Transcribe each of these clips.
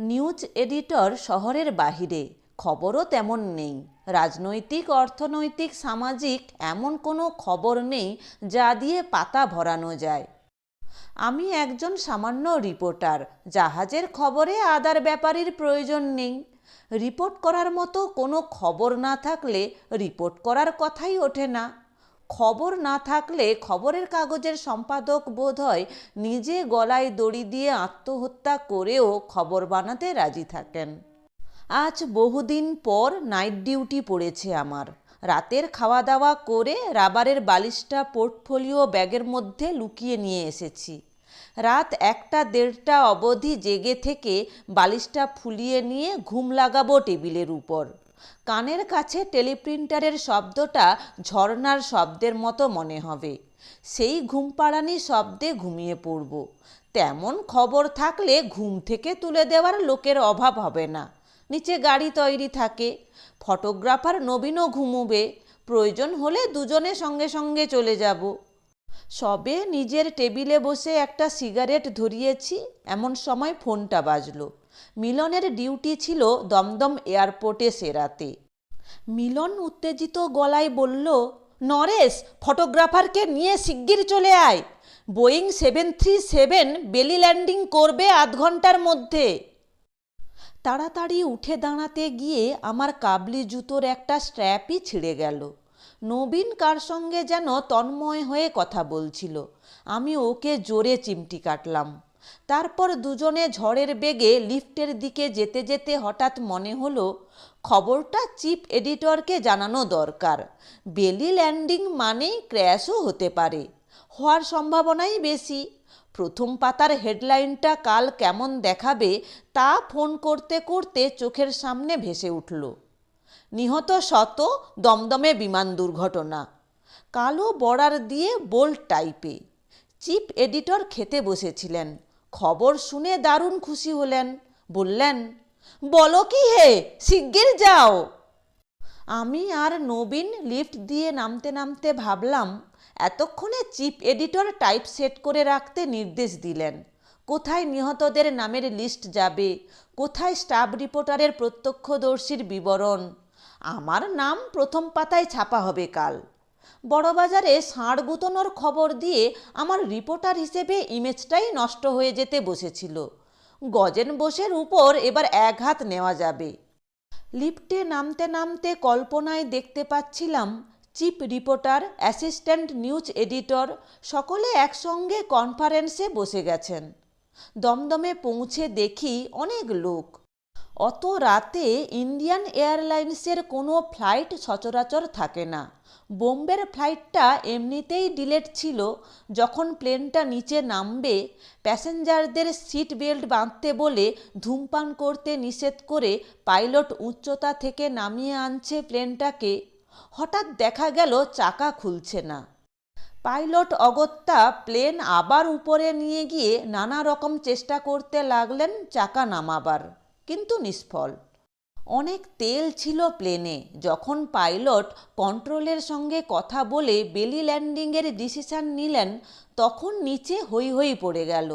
News editor শহরের বাহিরে। খবরও তেমন নেই। রাজনৈতিক, অর্থনৈতিক, সামাজিক এমন কোনো খবর নেই যা দিয়ে পাতা ভরানো যায়। আমি একজন সামান্য রিপোর্টার। জাহাজের খবরে আদার ব্যাপারীর প্রয়োজন নেই। রিপোর্ট করার মতো কোনো খবর না থাকলে রিপোর্ট করার কথাই ওঠে না। খবর না থাকলে খবরের কাগজের সম্পাদক বোধহয় নিজে গলায় দড়ি দিয়ে আত্মহত্যা করেও খবর বানাতে রাজি থাকেন। আজ বহুদিন পর নাইট ডিউটি পড়েছে আমার। রাতের খাওয়া দাওয়া করে রাবারের বালিশটা পোর্টফোলিও ব্যাগের মধ্যে লুকিয়ে নিয়ে এসেছি। রাত একটা দেড়টা অবধি জেগে থেকে বালিশটা ফুলিয়ে নিয়ে ঘুম লাগাবো টেবিলের উপর। কানের কাছে টেলিপ্রিন্টারের শব্দটা ঝর্নার শব্দের মতো মনে হবে। সেই ঘুমপাড়ানি শব্দে ঘুমিয়ে পড়ব। তেমন খবর থাকলে ঘুম থেকে তুলে দেওয়ার লোকের অভাব হবে না। নিচে গাড়ি তৈরি থাকে। ফটোগ্রাফার নবীনও ঘুমুবে। প্রয়োজন হলে দুজনে সঙ্গে সঙ্গে চলে যাব। সবে নিজের টেবিলে বসে একটা সিগারেট ধরিয়েছি। এমন সময় ফোনটা বাজলো। মিলনের ডিউটি ছিল দমদম এয়ারপোর্টে সেরাতে। মিলন উত্তেজিত গলায় বলল, নরেশ, ফটোগ্রাফারকে নিয়ে শিগগির চলে আয়। Boeing seven three seven belly landing করবে আধ ঘণ্টার মধ্যে। তাড়াতাড়ি উঠে দাঁড়াতে গিয়ে আমার কাবলি জুতোর একটা স্ট্র্যাপই ছিঁড়ে গেল। নবীন কার সঙ্গে যেন তন্ময় হয়ে কথা বলছিল। আমি ওকে জোরে চিমটি কাটলাম। তারপর দুজনে ঝড়ের বেগে লিফটের দিকে যেতে যেতে হঠাৎ মনে হলো, খবরটা চিফ এডিটরকে জানানো দরকার। বেলি ল্যান্ডিং মানেই ক্র্যাশও হতে পারে, হওয়ার সম্ভাবনাই বেশি। প্রথম পাতার হেডলাইনটা কাল কেমন দেখাবে তা ফোন করতে করতে চোখের সামনে ভেসে উঠল। নিহত শত দমদমে বিমান দুর্ঘটনা, কালো বর্ডার দিয়ে বোল্ড টাইপে। চিফ এডিটর খেতে বসেছিলেন খবর শুনে দারুণ খুশি হলেন, বললেন, বলো কি হে, শিগগির যাও। আমি আর নবীন লিফট দিয়ে নামতে নামতে ভাবলাম, এতক্ষণে চিফ এডিটর টাইপ সেট করে রাখতে নির্দেশ দিলেন। কোথায় নিহতদের নামের লিস্ট যাবে? কোথায় স্টাফ রিপোর্টারের প্রত্যক্ষদর্শীর বিবরণ? আমার নাম প্রথম পাতায় ছাপা হবে কাল। বড়বাজারে ষাঁড় গুতনোর খবর দিয়ে আমার রিপোর্টার হিসেবে ইমেজটাই নষ্ট হয়ে যেতে বসেছিল। গজেন বোসের উপর এবার এক হাত নেওয়া যাবে। লিফটে নামতে নামতে কল্পনায় দেখতে পাচ্ছিলাম chief reporter, assistant news editor সকলে একসঙ্গে কনফারেন্সে বসে গেছেন। দমদমে পৌঁছে দেখি অনেক লোক। অত রাতে ইন্ডিয়ান এয়ারলাইন্সের কোনো ফ্লাইট সচরাচর থাকে না। বোম্বের ফ্লাইটটা এমনিতেই ডিলেট ছিল। যখন প্লেনটা নিচে নামবে, প্যাসেঞ্জারদের সিট বেল্ট বাঁধতে বলে ধূমপান করতে নিষেধ করে পাইলট উচ্চতা থেকে নামিয়ে আনছে প্লেনটাকে। হঠাৎ দেখা গেল চাকা খুলছে না। পাইলট অগত্যা প্লেন আবার উপরে নিয়ে গিয়ে নানা রকম চেষ্টা করতে লাগলেন চাকা নামাবার। কিন্তু নিষ্ফল। অনেক তেল ছিল প্লেনে। যখন পাইলট কন্ট্রোলের সঙ্গে কথা বলে বেলি ল্যান্ডিংয়ের ডিসিশন নিলেন, তখন নিচে হই হই পড়ে গেল।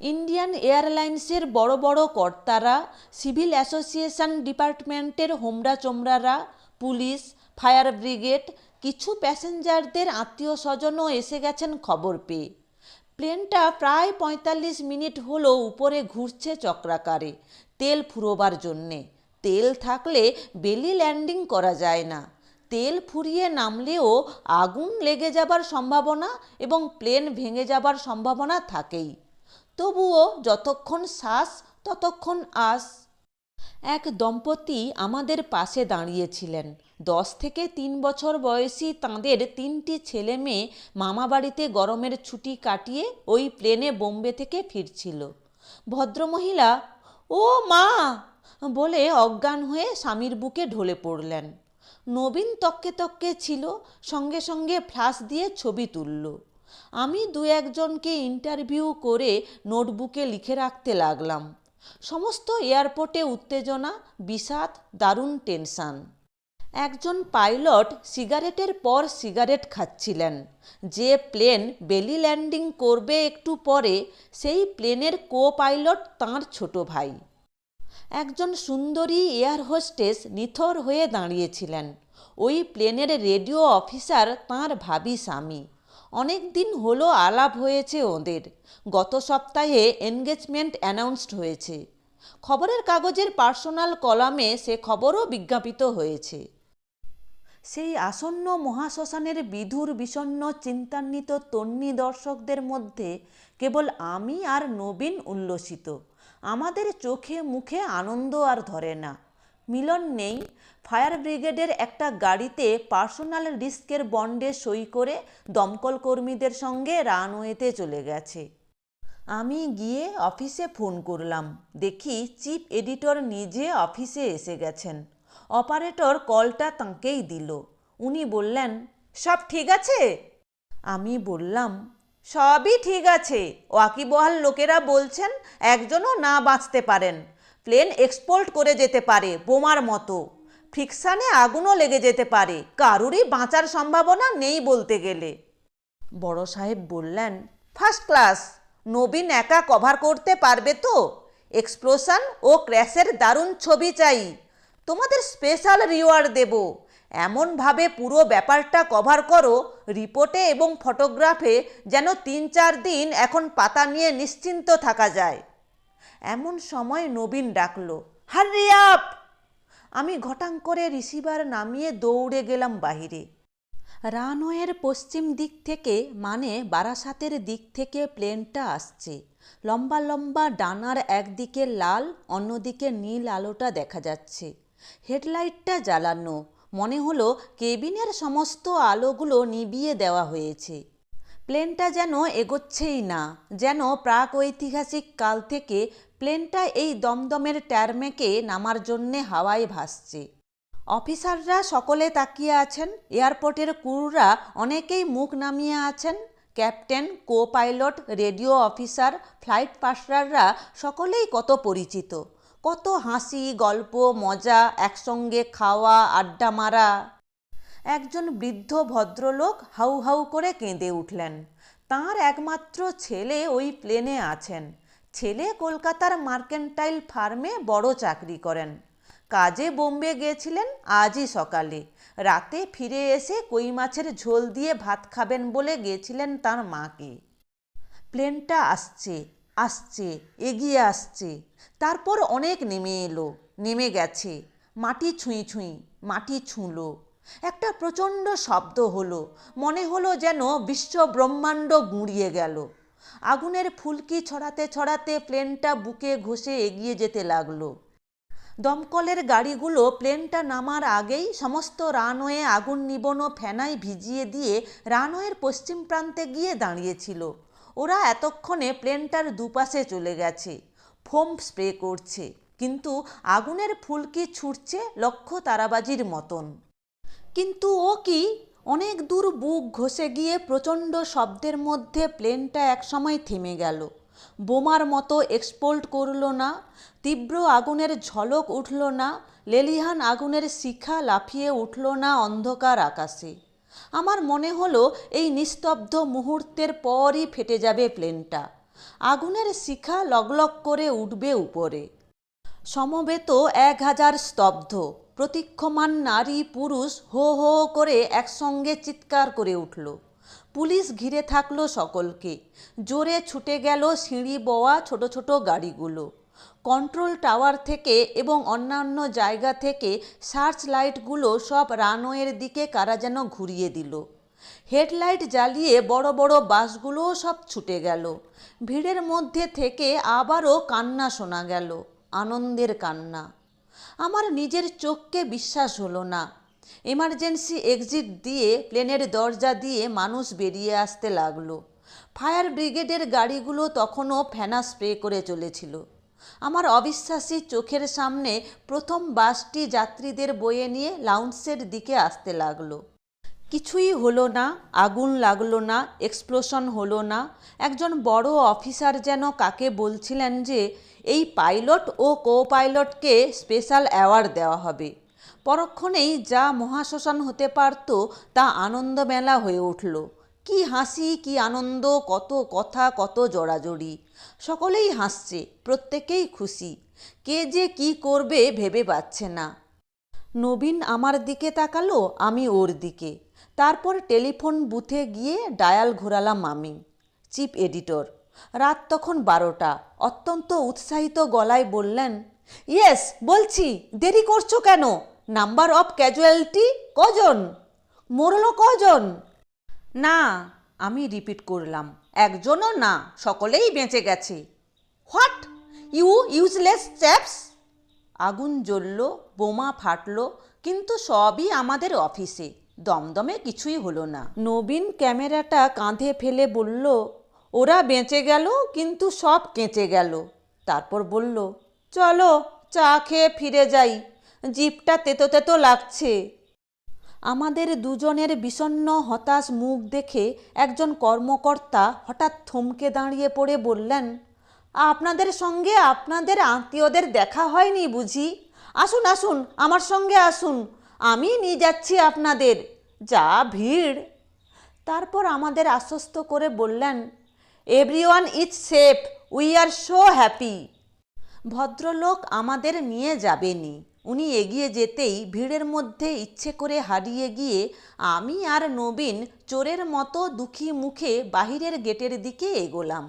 ইন্ডিয়ান এয়ারলাইন্সের বড় বড় কর্তারা, সিভিল অ্যাসোসিয়েশন ডিপার্টমেন্টের হোমরা চোমরারা পুলিশ, ফায়ার ব্রিগেড, কিছু প্যাসেঞ্জারদের আত্মীয় স্বজনও এসে গেছেন খবর পেয়ে। প্লেনটা প্রায় পঁয়তাল্লিশ মিনিট হলো উপরে ঘুরছে চক্রাকারে। তেল ফুরোবার জন্যে। তেল থাকলে বেলি ল্যান্ডিং করা যায় না। তেল ফুরিয়ে নামলেও আগুন লেগে যাবার সম্ভাবনা এবং প্লেন ভেঙে যাবার সম্ভাবনা থাকেই। তবুও যতক্ষণ শ্বাস, ততক্ষণ আস এক দম্পতি আমাদের পাশে দাঁড়িয়েছিলেন। দশ থেকে তিন বছর বয়সী তাঁদের তিনটি ছেলে মেয়ে মামাবাড়িতে গরমের ছুটি কাটিয়ে ওই প্লেনে বোম্বে থেকে ফিরছিল। ভদ্রমহিলা, ও মা! বলে অজ্ঞান হয়ে স্বামীর বুকে ঢলে পড়লেন। নবীন তককে তককে ছিল, সঙ্গে সঙ্গে ফ্লাশ দিয়ে ছবি তুলল। আমি দু একজনকে ইন্টারভিউ করে নোটবুকে লিখে রাখতে লাগলাম। সমস্ত এয়ারপোর্টে উত্তেজনা, বিষাদ, দারুণ টেনশান। একজন পাইলট সিগারেটের পর সিগারেট খাচ্ছিলেন। যে প্লেন বেলি ল্যান্ডিং করবে একটু পরে, সেই প্লেনের কো পাইলট তাঁর ছোট ভাই। একজন সুন্দরী এয়ার হোস্টেস নিথর হয়ে দাঁড়িয়েছিলেন। ওই প্লেনের রেডিও অফিসার তাঁর ভাবি স্বামী। অনেক দিন হলো আলাপ হয়েছে ওদের। গত সপ্তাহে এনগেজমেন্ট অ্যানাউন্সড হয়েছে। খবরের কাগজের পার্সোনাল কলামে সে খবরও বিজ্ঞাপিত হয়েছে। সেই আসন্ন মহাশ্মশানের বিধুর বিষণ্ন চিন্তান্বিত তন্নি দর্শকদের মধ্যে কেবল আমি আর নবীন উল্লসিত। আমাদের চোখে মুখে আনন্দ আর ধরে না। মিলন নেই। ফায়ার ব্রিগেডের একটা গাড়িতে পার্সোনাল রিস্কের বন্ডে সই করে দমকল কর্মীদের সঙ্গে রানওয়েতে চলে গেছে। আমি গিয়ে অফিসে ফোন করলাম। দেখি চিফ এডিটর নিজে অফিসে এসে গেছেন। অপারেটর কলটা তাঁকেই দিল। উনি বললেন, সব ঠিক আছে? আমি বললাম, সবই ঠিক আছে। ওয়াকিবহাল লোকেরা বলছেন একজনও না বাঁচতে পারেন। প্লেন এক্সপোর্ট করে যেতে পারে বোমার মতো। ফিকশানে আগুনও লেগে যেতে পারে, কারুরই বাঁচার সম্ভাবনা নেই বলতে গেলে। বড় সাহেব বললেন ফার্স্ট ক্লাস নবীন একা কভার করতে পারবে তো? এক্সপ্লোশন ও ক্র্যাশের দারুণ ছবি চাই। তোমাদের স্পেশাল রিওয়ার্ড দেব। এমনভাবে পুরো ব্যাপারটা কভার করো রিপোর্টে এবং ফটোগ্রাফে যেন তিন চার দিন এখন পাতা নিয়ে নিশ্চিন্ত থাকা যায়। এমন সময় নবীন ডাকলো হারি আপ! আমি ঘটাং করে রিসিভার নামিয়ে দৌড়ে গেলাম বাহিরে। রানওয়ের পশ্চিম দিক থেকে মানে বারাসাতের দিক থেকে প্লেনটা আসছে। লম্বা লম্বা ডানার একদিকে লাল, অন্যদিকে নীল আলোটা দেখা যাচ্ছে। হেডলাইটটা জ্বালানো, মনে হলো কেবিনের সমস্ত আলোগুলো নিভিয়ে দেওয়া হয়েছে। প্লেনটা যেন এগোচ্ছেই না, যেন প্রাক ঐতিহাসিক কাল থেকে প্লেনটা এই দমদমের ট্যারমেকে নামার জন্যে হাওয়ায় ভাসছে। অফিসাররা সকলে তাকিয়ে আছেন, এয়ারপোর্টের ক্রুরা অনেকেই মুখ নামিয়ে আছেন, captain copilot radio officer, flight পাসরাররা সকলেই কত পরিচিত। কত হাসি, গল্প, মজা, একসঙ্গে খাওয়া, আড্ডা মারা। একজন বৃদ্ধ ভদ্রলোক হাউ হাউ করে কেঁদে উঠলেন। তার একমাত্র ছেলে ওই প্লেনে আছেন। ছেলে কলকাতার মার্কেন্টাইল ফার্মে বড় চাকরি করেন। কাজে বোম্বে গিয়েছিলেন আজই সকালে। রাতে ফিরে এসে কই মাছের ঝোল দিয়ে ভাত খাবেন বলে গিয়েছিলেন তার মাকে। প্লেনটা আসছে আসছে, এগিয়ে আসছে। তারপর অনেক নেমে এলো, নেমে গেছে। মাটি ছুঁই ছুঁই, মাটি ছুঁলো। একটা প্রচণ্ড শব্দ হলো, মনে হলো যেন বিশ্ব ব্রহ্মাণ্ড গুঁড়িয়ে গেল। আগুনের ফুলকি ছড়াতে ছড়াতে প্লেনটা বুকে ঘষে এগিয়ে যেতে লাগল। দমকলের গাড়িগুলো প্লেনটা নামার আগেই সমস্ত রানওয়ে আগুন নিবনো ফেনায় ভিজিয়ে দিয়ে রানওয়ের পশ্চিম প্রান্তে গিয়ে দাঁড়িয়েছিল। ওরা এতক্ষণে প্লেনটার দুপাশে চলে গেছে, ফোম স্প্রে করছে, কিন্তু আগুনের ফুলকি ছুটছে লক্ষ্য তারাবাজির মতন। কিন্তু ও কি? অনেক দূর বুক ঘষে গিয়ে প্রচণ্ড শব্দের মধ্যে প্লেনটা একসময় থেমে গেল। বোমার মতো এক্সপোল্ট করল না, তীব্র আগুনের ঝলক উঠল না, লেলিহান আগুনের শিখা লাফিয়ে উঠল না অন্ধকার আকাশে। আমার মনে হলো এই নিস্তব্ধ মুহূর্তের পরই ফেটে যাবে প্লেনটা। আগুনের শিখা লগলগ করে উঠবে উপরে। সমবেত এক হাজার স্তব্ধ। প্রতীক্ষমান নারী পুরুষ হো হো করে একসঙ্গে চিৎকার করে উঠল। পুলিশ ঘিরে থাকল সকলকে। জোরে ছুটে গেল সিঁড়ি বওয়া ছোট ছোট গাড়িগুলো। কন্ট্রোল টাওয়ার থেকে এবং অন্যান্য জায়গা থেকে সার্চ লাইটগুলো সব রানওয়ের দিকে কারা যেন ঘুরিয়ে দিল। হেডলাইট জ্বালিয়ে বড় বড় বাসগুলোও সব ছুটে গেল। ভিড়ের মধ্যে থেকে আবারও কান্না শোনা গেল। আনন্দের কান্না। আমার নিজের চোখকে বিশ্বাস হলো না। এমার্জেন্সি এক্সিট দিয়ে প্লেনের দরজা দিয়ে মানুষ বেরিয়ে আসতে লাগল। ফায়ার ব্রিগেডের গাড়িগুলো তখনও ফেনা স্প্রে করে চলেছিল। আমার অবিশ্বাসী চোখের সামনে প্রথম বাসটি যাত্রীদের বয়ে নিয়ে লাউন্সের দিকে আসতে লাগল। কিছুই হলো না, আগুন লাগল না এক্সপ্লোশন হলো না। একজন বড় অফিসার যেন কাকে বলছিলেন যে এই পাইলট ও কো পাইলটকে স্পেশাল অ্যাওয়ার্ড দেওয়া হবে। পরক্ষণেই যা মহাশ্মশান হতে পারত, তা আনন্দমেলা হয়ে উঠল। কি হাসি, কি আনন্দ, কত কথা, কত জড়াজড়ি। সকলেই হাসছে, প্রত্যেকেই খুশি। কে যে কি করবে ভেবে পাচ্ছে না। নবীন আমার দিকে তাকালো, আমি ওর দিকে। তারপর টেলিফোন বুথে গিয়ে ডায়াল ঘোরালাম আমি, চিফ এডিটর। রাত তখন বারোটা। অত্যন্ত উৎসাহিত গলায় বললেন, ইয়েস, বলছি, দেরি করছ কেন? নাম্বার অফ ক্যাজুয়ালিটি কজন? মরলো কজন? না, আমি রিপিট করলাম। একজনও না, সকলেই বেঁচে গেছে। হোয়াট? You useless chaps? আগুন জ্বলল, বোমা ফাটলো, কিন্তু সবই আমাদের অফিসে। দমদমে কিছুই হলো না। নবীন ক্যামেরাটা কাঁধে ফেলে বলল ওরা বেঁচে গেল, কিন্তু সব কেঁচে গেল। তারপর বলল, চলো, চা খেয়ে ফিরে যাই। জিপটা তেতো তেতো লাগছে। আমাদের দুজনের বিষণ্ণ, হতাশ মুখ দেখে একজন কর্মকর্তা হঠাৎ থমকে দাঁড়িয়ে পড়ে বললেন, আপনাদের সঙ্গে আপনাদের আত্মীয়দের দেখা হয়নি বুঝি? আসুন আসুন, আমার সঙ্গে আসুন। আমি নিয়ে যাচ্ছি আপনাদের। যা ভিড়। তারপর আমাদের আশ্বস্ত করে বললেন everyone is safe we are so happy ভদ্রলোক আমাদের নিয়ে যাবেনি। উনি এগিয়ে যেতেই ভিড়ের মধ্যে ইচ্ছে করে হারিয়ে গিয়ে আমি আর নবীন চোরের মতো দুঃখী মুখে বাহিরের গেটের দিকে এগোলাম।